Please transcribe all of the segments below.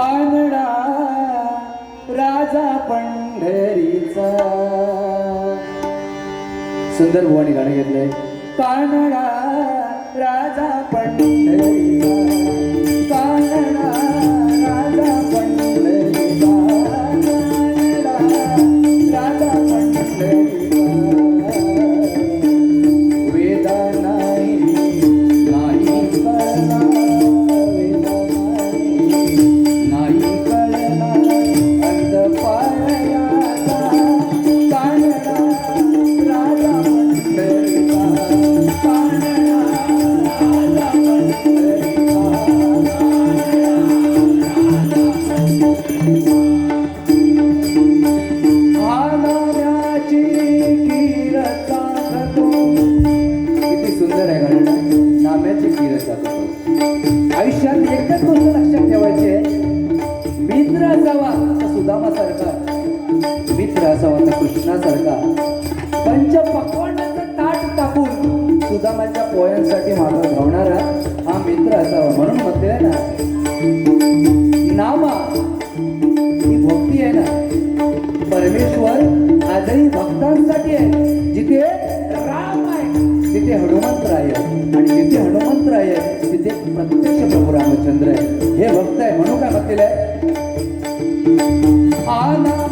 कानडा राजा पंढरीचा. सुंदर भुवानी गाणं घेतलंय. कानडा राजा पंढरीचा. कानडा आहे म्हणून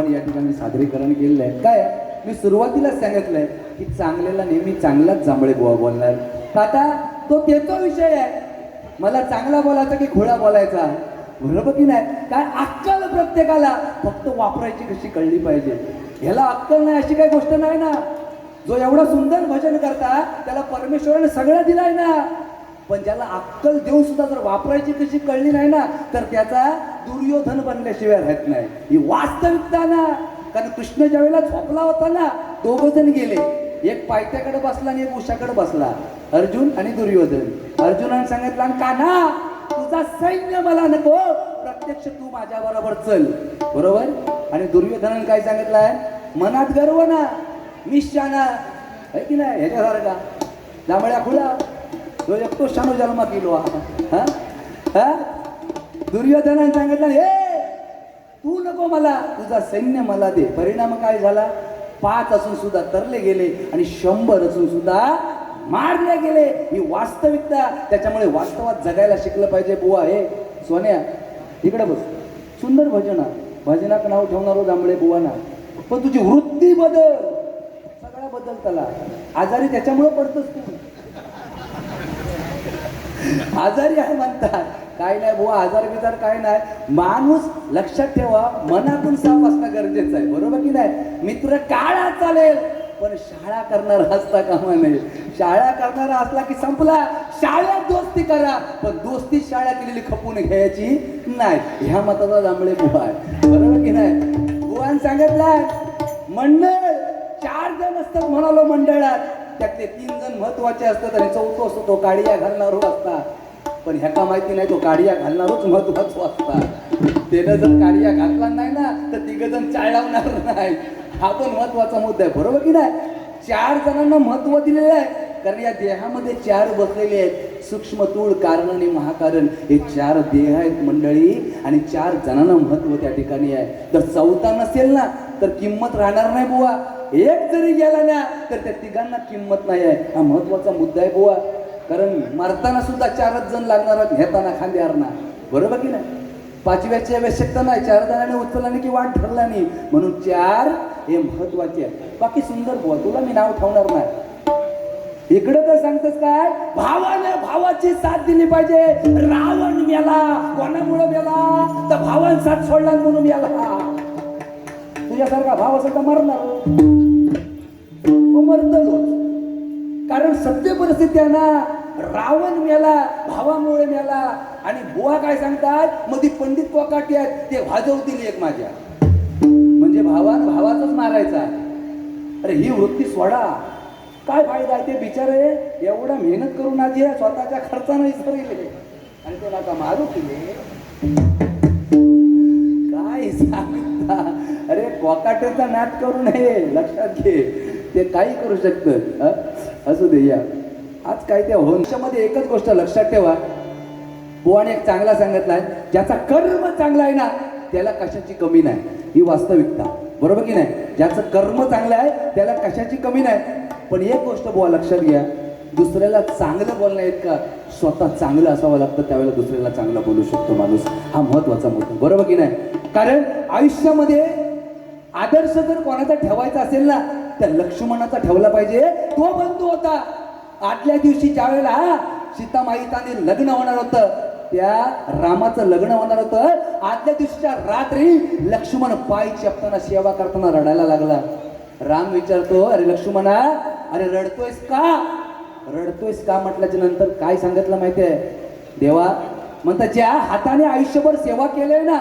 भुवन या ठिकाणी सादरीकरण केलेलं आहे काय? मी सुरुवातीलाच सांगितलंय की चांगल्याला नेहमी चांगलाच जांभळे बुवा बोलणार. आता तो त्याचा विषय आहे. मला चांगला बोलायचा की खोळा बोलायचा? बरोबर की नाही? काय अक्कल प्रत्येकाला फक्त वापरायची कशी कळली पाहिजे? ह्याला अक्कल नाही अशी काही गोष्ट नाही ना. जो एवढं सुंदर भजन करता त्याला परमेश्वराने सगळं दिलंय ना. पण ज्याला अक्कल देऊन सुद्धा जर वापरायची कशी कळली नाही ना तर त्याचा दुर्योधन बनल्याशिवाय राहत नाही. ही वास्तविकता ना कारण कृष्ण ज्या वेळेला झोपला होता ना दोघ जण गेले. एक पायथ्याकडे बसला आणि एक उशाकडे बसला. अर्जुन आणि दुर्योधन. अर्जुनाने सांगितलं "आणि कान्हा तुझा सैन्य मला नको. प्रत्यक्ष तू माझ्या बरोबर चल. बरोबर? आणि दुर्योधनाने काय सांगितलंय मनात गर्व ना निश्चाना है की नाही? ह्याच्यासारखा. जांभळ्या खुला तो एकटो शानो जन्मात केलो हा? हा? दुर्योधनाने सांगितलं हे तू नको मला तुझा सैन्य मला दे. परिणाम काय झाला? पाच असून सुद्धा तरले गेले आणि शंभर असून सुद्धा मारले गेले. ही वास्तविकता त्याच्यामुळे वास्तवात जगायला शिकलं पाहिजे बुवा हे. सोन्या इकडे बस. सुंदर भजन. भजनाक नाव ठेवणारो हो जांभळे बुवा ना पण तुझी वृत्ती बदल. सगळा बदल त्याला. आजारी त्याच्यामुळे पडतोस तू. आजारी आहे म्हणतात. काय नाही बुवा आजार बिजार काय नाही. माणूस लक्षात ठेवा मनातून साफ असणं गरजेचं आहे. बरोबर की नाही? मित्र काळा चालेल पण शाळा करणारा असता कामा नये. शाळा करणारा असला की संपला. शाळेत दोस्ती करा पण दोस्ती शाळा केलेली खपून घ्यायची नाही. ह्या मताचा जांभळे बुवा आहे. बरोबर की नाही? बुवान सांगितलं मंडळ चार जण असतात म्हणालो मंडळात. त्यातले तीन जण महत्त्वाचे असतात आणि चौथो असतो तो काडिया घालणारो असता पण ह्याका माहिती नाही तो काडिया घालणारच महत्त्वाचा असता त्यानं जर काडिया घातला नाही ना तर तिघ जण चाळ लावणार नाही. हा पण महत्त्वाचा मुद्दा आहे बरोबर की नाही? चार जणांना महत्त्व दिलेलं आहे. कारण या देहामध्ये चार बसलेले आहेत. सूक्ष्म तूळ कारण आणि महाकारण हे चार देह आहेत मंडळी आणि चार जणांना महत्त्व त्या ठिकाणी आहे. तर चौथा नसेल ना तर किंमत राहणार नाही बुवा. एक जरी गेला ना तर त्या तिघांना किंमत नाही आहे. हा महत्त्वाचा मुद्दा आहे बुवा. कारण मरताना सुद्धा चारच जण लागणार आहेत घेताना खांद्यावरना. बरोबर की नाही? पाचव्याची आवश्यकता नाही चार जणांनी उचलला नाही की वाट ठरला नाही. म्हणून चार हे महत्त्वाचे आहे बाकी सुंदर बुवा तुला मी नाव ठेवणार नाही. इकडं तर सांगतस काय? भावाने भावाची साथ दिली पाहिजे. रावण मेला कोणामुळे मेला? तर भावान साथ सोडला म्हणून मेला. तुझ्यासारखा भाव असेल तर मरणार. तो मरतलो कारण सत्य परिस्थिती आहे ना रावण मेला भावामुळे मेला आणि बुवा काय सांगतात? मधी ती पंडित कोकाटी आहेत ते वाजवतील एक माझ्या. म्हणजे भावान भावाचाच मारायचा अरे ही वृत्ती सोडा. काय फायदा आहे ते बिचारे? एवढा मेहनत करून आजी स्वतःच्या खर्चानं विसरले. आणि तो नका मारू केले वाकाट्याचा नाद करू नये. लक्षात घे. ते काही करू शकतं. असू दे या. आज काय त्या वंशामध्ये एकच गोष्ट लक्षात ठेवा. बुवाने एक चांगला सांगितला आहे ज्याचा कर्म चांगला आहे ना त्याला कशाची कमी नाही. ही वास्तविकता. बरोबर की नाही? ज्याचं कर्म चांगलं आहे त्याला कशाची कमी नाही. पण एक गोष्ट बुवा लक्षात घ्या. दुसऱ्याला चांगलं बोलणं येत का? स्वतः चांगलं असावं लागतं त्यावेळेला दुसऱ्याला चांगला बोलू शकतो माणूस. हा महत्त्वाचा मुद्दा. बरोबर की नाही? कारण आयुष्यामध्ये आदर्श जर कोणाचा ठेवायचा असेल ना तर लक्ष्मणाचा ठेवला पाहिजे. तो बंधू होता. आदल्या दिवशी ज्या वेळेला सीतामाईताने लग्न होणार होतं त्या रामाचं लग्न होणार होतं. आदल्या दिवशीच्या रात्री लक्ष्मण पाय चपताना सेवा करताना रडायला लागला. राम विचारतो अरे लक्ष्मणा अरे रडतोयस का? रडतोयस का? म्हटल्याच्या नंतर काय सांगितलं माहितीये? देवा म्हणतात ज्या हाताने आयुष्यभर सेवा केलंय ना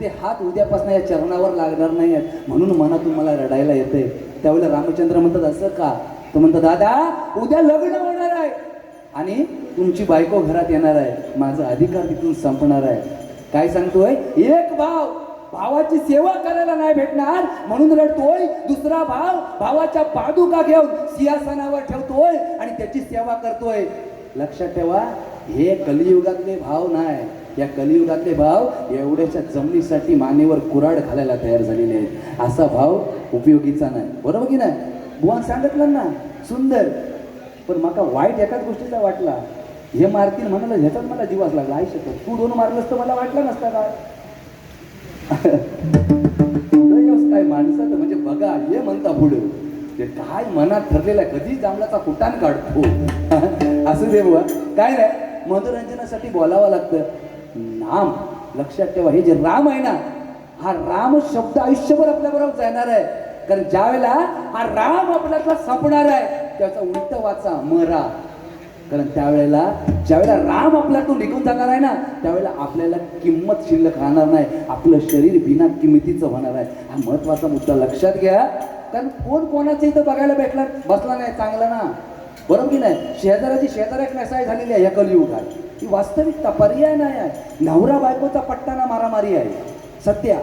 ते हात उद्यापासून या चरणावर लागणार नाही आहेत म्हणून मनातून मला रडायला येते त्यावेळेला रामचंद्र म्हणतात असं का? तो म्हणतो दादा उद्या लग्न होणार आहे. आणि तुमची बायको घरात येणार आहे. माझा अधिकार तिथून संपणार आहे. काय सांगतोय? एक भाव भावाची सेवा करायला नाही भेटणार. म्हणून रडतोय. दुसरा भाव भावाच्या पादुका घेऊन सिंहासनावर ठेवतोय आणि त्याची सेवा करतोय. लक्षात ठेवा हे कलियुगातले भाव नाही. या कलियुगातले भाव एवढ्याच्या जमिनीसाठी मानेवर कुराड घालायला तयार झालेले आहेत. असा भाव उपयोगीचा नाही. बरोबर की नाही? बुवा सांगितलं ना सुंदर. पण माका वाईट एकाच गोष्टीचा वाटला. हे मारतील म्हणाला ह्याच्यात मला जीवास लागला. आई शकत तू दोन मारलंस तर मला वाटलं नसतं काय काय माणसाचं म्हणजे बघा हे म्हणता पुढे. ते काय मनात ठरलेलं आहे कधी जांभळाचा कुटान काढतो. असू दे बुवा. काय नाही मनोरंजनासाठी बोलावं लागतं. नाम. लक्षात ठेवा हे जे राम आहे ना हा राम शब्द आयुष्यभर आपल्याबरोबर जाणार आहे. कारण ज्या वेळेला हा राम आपल्यातला संपणार आहे त्याचा उलट वाचा मरा. कारण त्यावेळेला ज्यावेळेला राम आपल्यातून निघून जाणार आहे ना त्यावेळेला आपल्याला किंमत शिल्लक राहणार नाही. आपलं शरीर बिना किमतीचं होणार आहे. हा महत्त्वाचा मुद्दा लक्षात घ्या. कारण कोण कोणाचं इथं बघायला भेटला बसला नाही चांगला ना. बरोबर की नाही? शेजाराची शेजाऱ्या नसाई झालेली आहे या कलियुगात. ही वास्तविकता पर्याय नाही आहे. नवरा बायकोचा पट्टाना मारामारी आहे. सध्या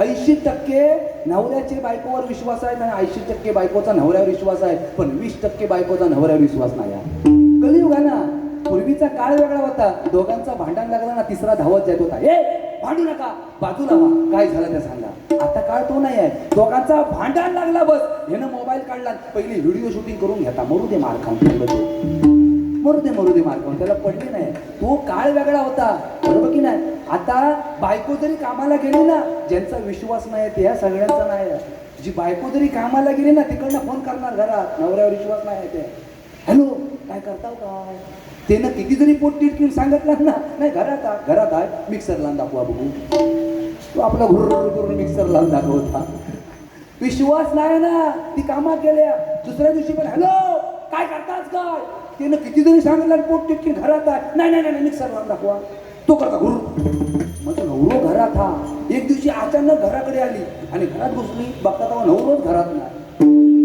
ऐंशी टक्के नवऱ्याचे बायकोवर विश्वास आहे आणि ऐंशी टक्के बायकोचा नवऱ्यावर विश्वास आहे. पण वीस टक्के बायकोचा नवऱ्यावर विश्वास नाही आहे. कलियुग आहे ना पूर्वीचा काळ वेगळा होता. दोघांचा भांडण लागला ना तिसरा धावत जात होता. हे भांडू नका. बाजूला व्हा. काय झालं ते सांगा. आता काळ तो नाही आहे. दोघांचा भांडण लागला बस. ह्यानं मोबाईल काढला. पहिली व्हिडिओ शूटिंग करून घेता. मरू दे मार खाऊन. मरू दे मरू दे मार त्याला पडली नाही. तो काळ वेगळा होता. बरोबर की नाही? आता बायको जरी कामाला गेली ना ज्यांचा विश्वास नाही ते ह्या सगळ्यांचा नाही. जी बायको जरी कामाला गेली ना तिकडनं फोन करणार घरात. नवऱ्यावर विश्वास नाही ते हॅलो काय करता काय? त्यानं किती जरी पोट टिटकीन सांगितलं ना नाही घरात घरात आहे मिक्सर लावून दाखवा बघू. तो आपला घुर्र करून मिक्सर लावून दाखवता. विश्वास नाही ना ती कामात गेल्या. दुसऱ्या दिवशी पण हॅलो काय करताच काय? त्यानं किती जरी सांगितलं पोट टिटकीन घरात आहे. नाही नाही नाही मिक्सर दाखवा. तो करता गुरु मग नवरो घरात हा. एक दिवशी अचानक घराकडे आली आणि घरात घुसली. बघता तेव्हा नवरोच घरात नाही.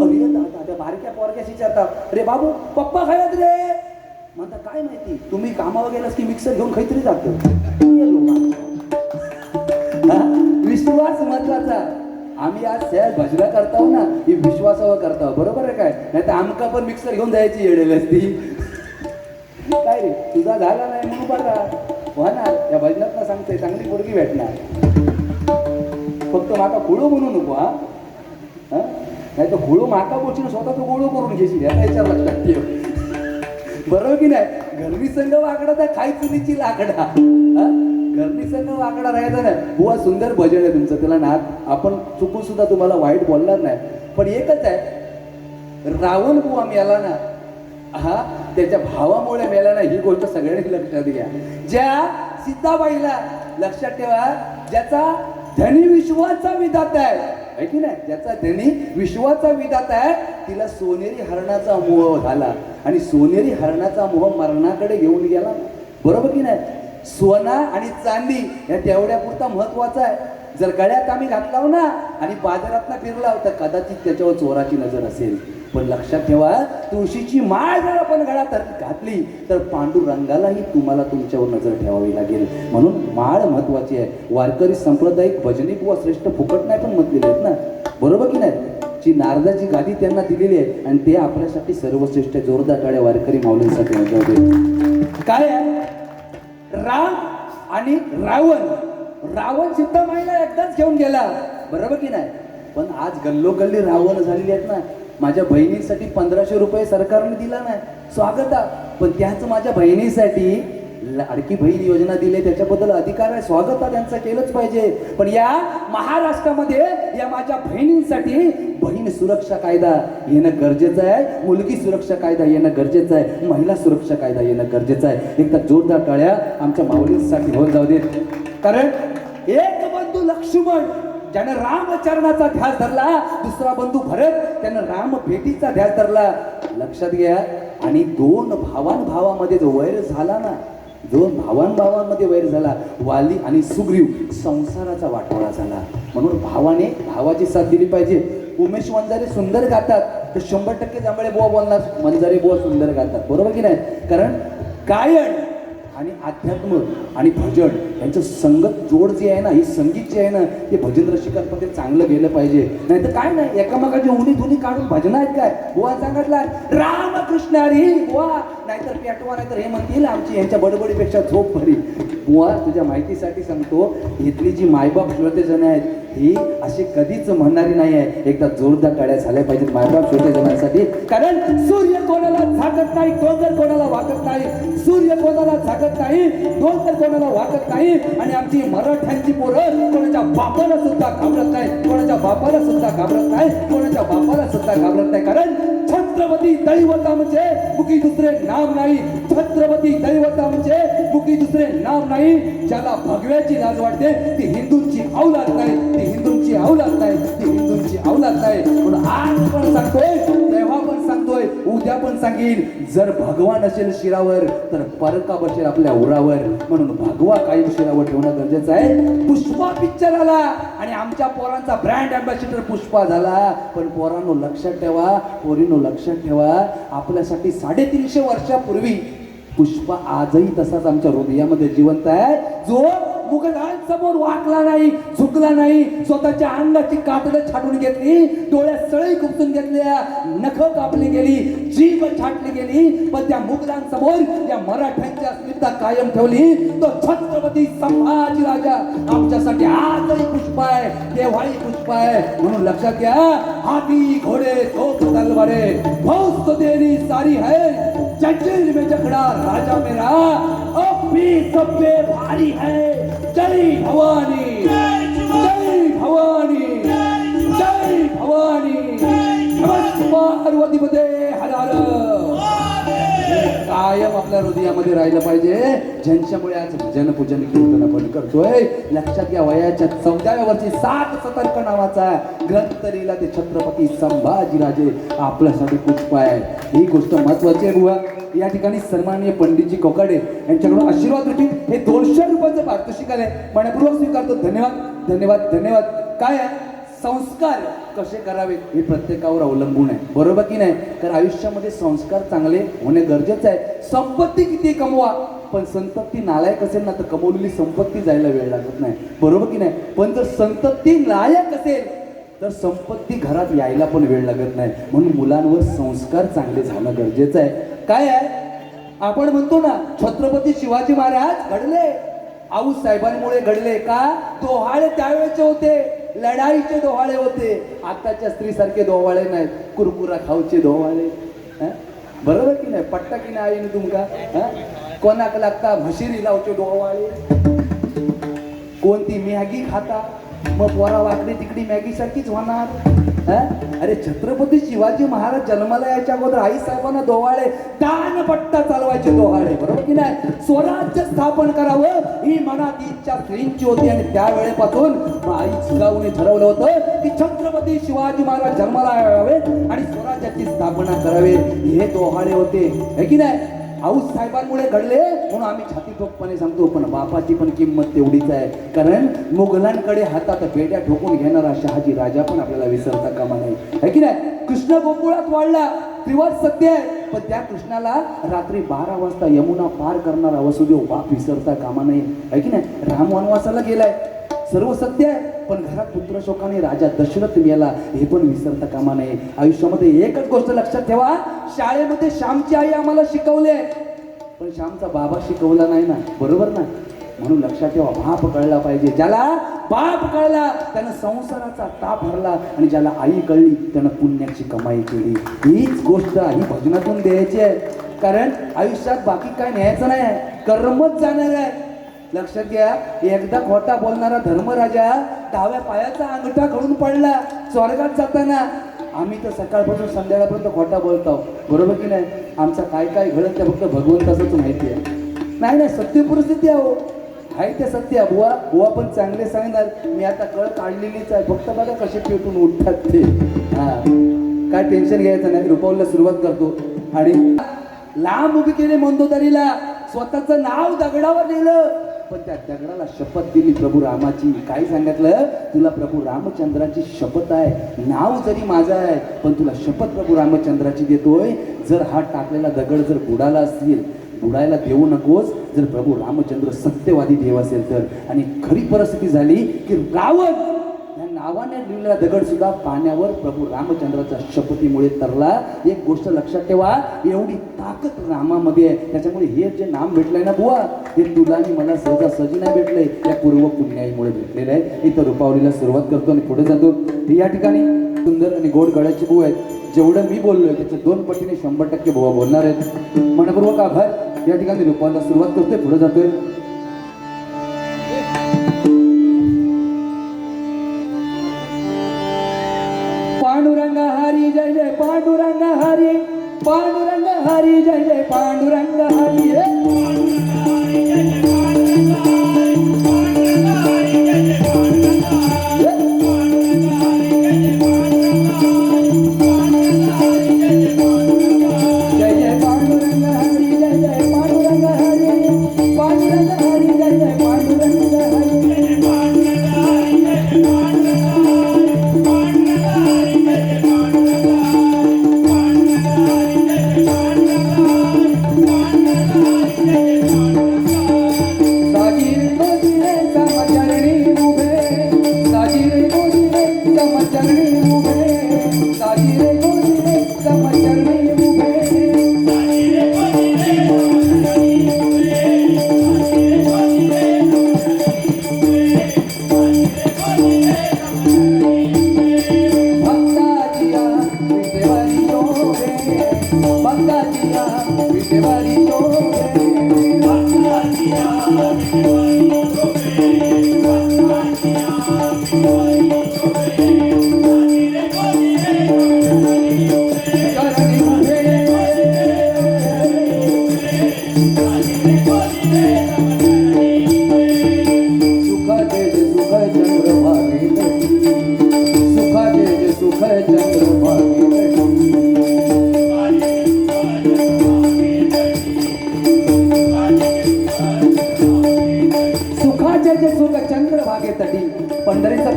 अरे दादा त्या बारक्या पोरक्या विचारतात रे बाबू पप्पा खायत रे. म्हणता काय माहिती? तुम्ही कामावर गेलास की मिक्सर घेऊन काहीतरी जातो. विश्वास महत्त्वाचा. आम्ही आज सहज भजना करताव हो ना ही विश्वासावर करताव हो. बरोबर आहे काय? नाही तर आमका पण मिक्सर घेऊन जायची येडेल असती. काय रे तुझा झाला नाही म्हणून बघा व्हा हो ना या भजनात ना सांगते चांगली पोरगी भेटणार. फक्त माका खुळू म्हणू नको हा. नाही तर खुळू माका बोलशील स्वतः तू गोळू करून घेशील याचा विचार लक्षात ठेव बरोबर की नाही? घरनी संघ वाकडा तर खायचुरीची लाकडा. हा? घरनी न वाकडा राहायचा नाही. बुवा सुंदर भजन आहे तुमचं. त्याला ना आपण चुकून सुद्धा तुम्हाला वाईट बोलणार नाही. पण एकच आहे रावण बुवा मेला ना हा त्याच्या भावामुळे मेला ना ही गोष्ट सगळ्यांनी लक्षात घ्या. ज्या सीताबाईला लक्षात ठेवा ज्याचा धनी विश्वाचा विधाता आहे की नाही? ज्याचा धनी विश्वाचा विधाता आहे तिला सोनेरी हरणाचा मोह झाला. आणि सोनेरी हरणाचा मोह मरणाकडे घेऊन गेला. बरोबर की नाही? सोना आणि चांदी या तेवढ्या पुरता महत्त्वाचा आहे. जर गळ्यात आम्ही घातला ना आणि बाजारात ना फिरला तर कदाचित त्याच्यावर चोराची नजर असेल. पण लक्षात ठेवा तुळशीची माळ जर आपण गळ्यात घातली तर पांडुरंगालाही तुम्हाला तुमच्यावर नजर ठेवावी लागेल. म्हणून माळ महत्वाची आहे. वारकरी संप्रदायिक भजनी किंवा श्रेष्ठ फुकट नाही पण म्हटलेले आहेत ना. बरोबर की नाही? जी नारदाची गादी त्यांना दिलेली आहे आणि ते आपल्यासाठी सर्वश्रेष्ठ जोरदार टाळ्या वारकरी माऊलींसाठी काय आहे? राम आणि रावण. रावण सिद्धमाईला एकदाच घेऊन गेला. बरोबर की नाही? पण आज गल्लोगल्ली रावण झालेली आहेत ना माझ्या बहिणीसाठी पंधराशे रुपये सरकारने दिला नाही. स्वागत आहे. पण त्याच माझ्या बहिणीसाठी लाडकी बहीण योजना दिली त्याच्याबद्दल अधिकार आहे स्वागत आहे त्यांचं केलंच पाहिजे. पण या महाराष्ट्रामध्ये या माझ्या बहिणींसाठी बहीण सुरक्षा कायदा येणं गरजेचं आहे मुलगी सुरक्षा कायदा येणं गरजेचं आहे महिला सुरक्षा कायदा येणं गरजेचं आहे. एकदा जोरदार टाळ्या आमच्या माऊलींसाठी होत जाऊ देत. कारण एक बंधू लक्ष्मण ज्यानं रामचरणाचा ध्यास धरला दुसरा बंधू भरत त्यानं राम भेटीचा ध्यास धरला. लक्षात घ्या आणि दोन भावान भावामध्ये जो वैर झाला ना दोन भावांभावांमध्ये वैर झाला वाली आणि सुग्रीव संसाराचा वाटोळा झाला. म्हणून भावाने भावाची साथ दिली पाहिजे. उमेश वंजारे सुंदर गातात. तर शंभर टक्के जांभळे बुवा बोलणार. वंजारे बुवा सुंदर गातात. बरोबर की नाही? कारण गायन आणि अध्यात्म आणि भजन यांचं संगत जोड जे आहे ना ही संगीत जे आहे ना ते भजन रसिकांमध्ये चांगलं गेलं पाहिजे. नाही तर काय नाही एकामेकाची उनी धुनी काढून भजन आहेत काय? बुवा सांगितला रामकृष्ण हरी बुवा. नाहीतर पेटवा नाहीतर हे म्हणतील आमची यांच्या बडबडीपेक्षा झोप भरी. बुवा तुझ्या माहितीसाठी सांगतो इथली जी मायबाप श्रोतेजण आहेत ही अशी कधीच म्हणणारी नाही आहे. एकदा जोरदार टाळ्या झाल्या पाहिजेत मायबाप जणांसाठी. कारण सूर्य कोणाला झाकत नाही डोंगर कोणाला वाकत नाही. सूर्य कोणाला झाकत नाही डोंगर कोणाला वाकत नाही. आणि आमची मराठ्यांची पोरं कोणाच्या बापाला सुद्धा घाबरत नाही कोणाच्या बापाला सुद्धा घाबरत नाही कोणाच्या बापाला सुद्धा घाबरत नाही. कारण छत्रपती दैवता म्हणजे मुखी दुसरे नाम नाही. छत्रपती दैवता म्हणजे मुखी दुसरे नाम नाही. ज्याला भगव्याची लाज वाटते ती हिंदूंची औलाद नाही. औलाद नाही ती तुमची औलाद नाही म्हणून आज पण सांगतोय तेव्हा पण सांगतोय उद्या पण सांगेन. जर भगवान असेल शिरावर तर परका बसेल आपल्या उरावर. म्हणून भगवा कायम शिरावर ठेवणं गरजेचं आहे. पुष्पा पिक्चर आला. आणि आमच्या पोरांचा ब्रँड अँबॅसिडर पुष्पा झाला. पण पोरांनो लक्षात ठेवा पोरीनो लक्षात ठेवा. आपल्यासाठी साडेतीनशे वर्षापूर्वी पुष्पा आजही तसाच आमच्या हृदयामध्ये जिवंत आहे. जो समोर वाकला नाही झुकला नाही स्वतःच्या अंगाची कातड छाटून घेतली डोळ्यात सळई खुपसून घेतल्या नख कापली गेली जीभ छाटली गेली पण त्या मुघलांसमोर त्या मराठ्यांच्या अस्मिता कायम ठेवली तो छत्रपती संभाजी राजा आमच्यासाठी आजही पुष्प आहे केव्हाही पुष्प आहे म्हणून लक्षात घ्या हाती घोडे तोप तलवारे फौज तो सारी है जंजीर में जकड़ा राजा मेरा अब भी सब पे भारी है। जय भवानी। जय भवानी। जय भवानी। नमः पार्वती पते कायम आपल्या हृदयामध्ये राहिलं पाहिजे. ज्यांच्यामुळे आज भजन पूजन कीर्तन आपण करतोय लक्षात घ्या वयाच्या चौदाव्या वर्षी सात सतर्क नावाचा ग्रंथ लिहिला ते छत्रपती संभाजीराजे आपल्यासाठी पुष्प आहे. ही गोष्ट महत्वाची आहे बुवा. या ठिकाणी सन्माननीय पंडितजी कोकाडे यांच्याकडून आशीर्वाद रुपी हे दोनशे रुपयाचं पारितोषिक आलंय मनपूर्वक स्वीकारतो. धन्यवाद धन्यवाद धन्यवाद. काय आहे? संस्कार कसे करावेत हे प्रत्येकावर अवलंबून आहे. बरोबर की नाही? तर आयुष्यामध्ये संस्कार चांगले होणे गरजेचं आहे. संपत्ती किती कमवा पण संतती नालायक असेल ना तर कमवलेली संपत्ती जायला वेळ लागत नाही. बरोबर की नाही? पण जर संतती लायक असेल तर संपत्ती घरात यायला पण वेळ लागत नाही. म्हणून मुलांवर संस्कार चांगले झाणं गरजेचं आहे. काय आहे? आपण म्हणतो ना छत्रपती शिवाजी महाराज घडले. आऊ साहेबांमुळे घडले का? दोहाळे त्यावेळेचे होते. लढाईचे दोहाळे होते. आताच्या स्त्रीसारखे दोहाळे नाहीत. कुरकुरा खाऊचे दोहाळे. बरोबर की नाही? पट्टा की नाही आईने तुमका? कोणाक लागता म्हशिरी लावचे डोवाळे कोणती मॅगी खाता? मग पोरा वाकडी तिकडी मॅगी सारखीच होणार अरे छत्रपती शिवाजी महाराज जन्माला याच्या अगोदर आई साहेबांना दोहाळे दान पट्टा चालवायचे दोहाळे बरोबर की नाही? स्वराज्य स्थापन करावं ही मनात इच्छा स्त्रींची होती आणि त्यावेळेपासून आई जिजाऊने ठरवलं होतं की छत्रपती शिवाजी महाराज जन्माला यावे आणि स्वराज्याची स्थापना करावे. हे दोहाळे होते है की नाही? आऊस साहेबांमुळे घडले म्हणून आम्ही छातीठोकपणे सांगतो पण बापाची पण किंमत तेवढीच आहे. कारण मुघलांकडे हातात बेड्या ठोकून घेणारा शहाजी राजा पण आपल्याला विसरता कामा नाही है की नाही? कृष्ण गोकुळात वाढला. त्रिवार सत्य आहे. पण त्या कृष्णाला रात्री बारा वाजता यमुना पार करणारा वसुदेव बाप विसरता कामा नाही है की नाही? राम वनवासाला गेलाय. सर्व सत्य आहे. पण घरात पुत्र शोकाने राजा दशरथ मेला हे पण विसरता कामा नये. आयुष्यामध्ये एकच गोष्ट लक्षात ठेवा. शाळेमध्ये श्यामची आई आम्हाला शिकवले पण श्यामचा बाबा शिकवला नाही ना. बरोबर ना? म्हणून लक्षात ठेवा. बाप कळला पाहिजे. ज्याला बाप कळला त्यानं संसाराचा ताप हरला आणि ज्याला आई कळली त्यानं पुण्याची कमाई केली. हीच गोष्ट ही भजनातून द्यायची आहे. कारण आयुष्यात बाकी काय न्यायचं नाही. आहे कर्मच जाणार आहे. लक्षात घ्या एकदा खोटा बोलणारा धर्मराजा डाव्या पायाचा अंगठा घडून पडला स्वर्गात जाताना. आम्ही तर सकाळपासून संध्याकाळपर्यंत खोटा बोलतो बरोबर की नाही? आमचा काय काय घडत ते फक्त भगवंताचंच माहिती आहे. नाही नाही सत्य परिस्थिती आहे हो. आहे ते सत्य बुवा बुवा पण चांगले सांगणार. मी आता कळ काढलेलीच आहे. फक्त बघा कसे पेटून उठतात ते. हा. काय टेन्शन घ्यायचं नाही. रुपवला सुरुवात करतो. आणि लांब उभी केले मंदोदरीला. स्वतःचं नाव दगडावर नेलं. पण त्या दगडाला शपथ दिली प्रभू रामाची. काय सांगितलं? तुला प्रभू रामचंद्राची शपथ आहे. नाव जरी माझं आहे पण तुला शपथ प्रभू रामचंद्राची देतोय. जर हा टाकलेला दगड जर बुडाला असतील बुडायला देऊ नकोस. जर प्रभू रामचंद्र सत्यवादी देव असेल तर. आणि खरी परिस्थिती झाली की रावण नावाने लिहिलेला दगड सुद्धा पाण्यावर प्रभू रामचंद्राच्या शपथीमुळे तरला. एक गोष्ट लक्षात ठेवा एवढी ताकद रामामध्ये आहे. त्याच्यामुळे हे जे नाम भेटलंय ना बुवा हे तुला आणि मला सहजासहजी नाही भेटलंय. त्या पूर्व पुण्याईमुळे भेटलेलं आहे. इथं रुपावलीला सुरुवात करतो आणि पुढे जातो. या ठिकाणी सुंदर आणि गोड गळ्याची बुवा आहेत. जेवढं मी बोललोय त्याच्या दोन पटीने शंभर टक्के बुवा बोलणार आहेत. मनपूर्वक आभार. या ठिकाणी रुपावला सुरुवात करतोय पुढे जातोय. पांडुरंग हरी पांडुरंग हरी जय जय पांडुरंग हरी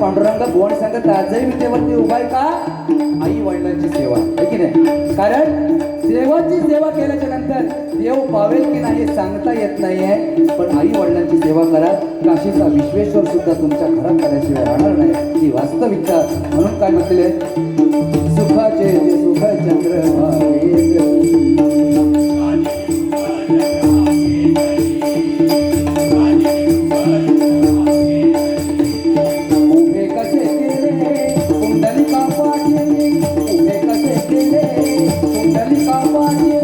पांडुरंग गोण सांगत आजही विटेवरती उभाय का? आई वडिलांची सेवा. आहे की नाही? कारण देवाची सेवा केल्याच्यानंतर देव पावेल की नाही सांगता येत नाहीये. पण आई वडिलांची सेवा करा. काशीचा विश्वेश्वर सुद्धा तुमच्या घरात करायशिवाय राहणार नाही. ही वास्तविकता. म्हणून काय म्हटले? বাবা